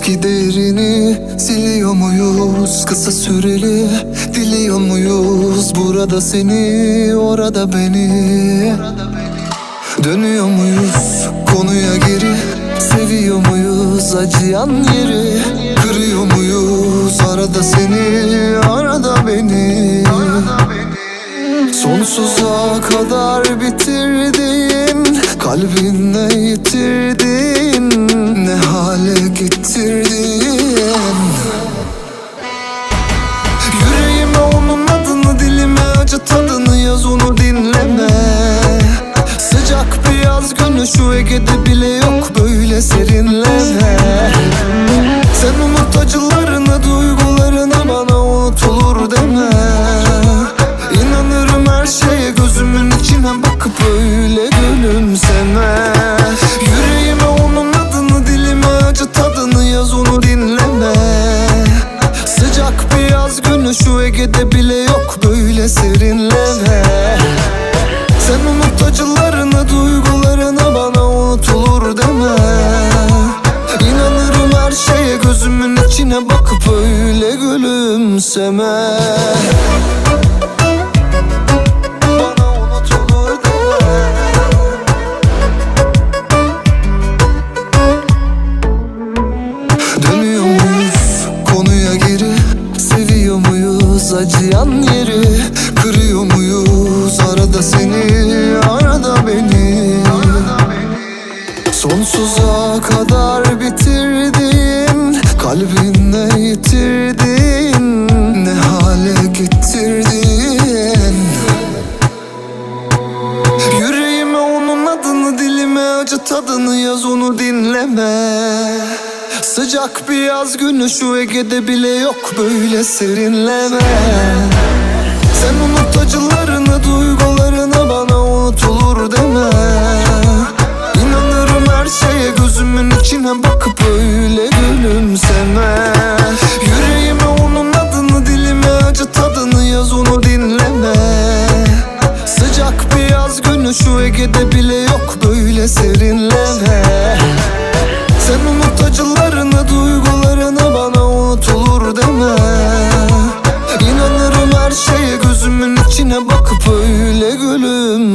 giderini? Siliyor muyuz kısa süreli? Diliyor muyuz burada seni Orada beni? Dönüyor muyuz konuya geri? Seviyor muyuz acıyan yeri? Kırıyor muyuz arada seni Arada beni? Sonsuza kadar bitirdin Kalbinle yitirdin Ne hale getirdin? Yüreğime onun adını dilime acı tadını yaz onu dinleme. Sıcak bir yaz günü şu Ege'de bile yok böyle serinleme öyle gülümseme. Yüreğime onun adını dilime acı tadını yaz onu dinleme. Sıcak bir yaz günü şu Ege'de bile yok böyle serinleme. Sen unut acılarını duygularını bana unutulur deme. İnanırım her şeye gözümün içine bakıp öyle gülümseme muyuz acıyan yeri Kırıyor muyuz? Arada seni Arada beni. Sonsuza kadar bitirdin Kalbinle yitirdin. Ne hale getirdin? Yüreğime onun adını dilime acı tadını yaz onu dinleme Sıcak bir yaz günü şu Ege'de bile yok böyle serinleme. Sen unut acılarını duygularını bana unutulur deme. İnanırım her şeye gözümün içine bakıp öyle gülümseme. Yüreğime onun adını dilime acı tadını yaz onu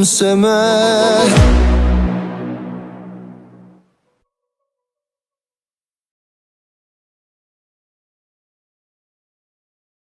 gülümseme.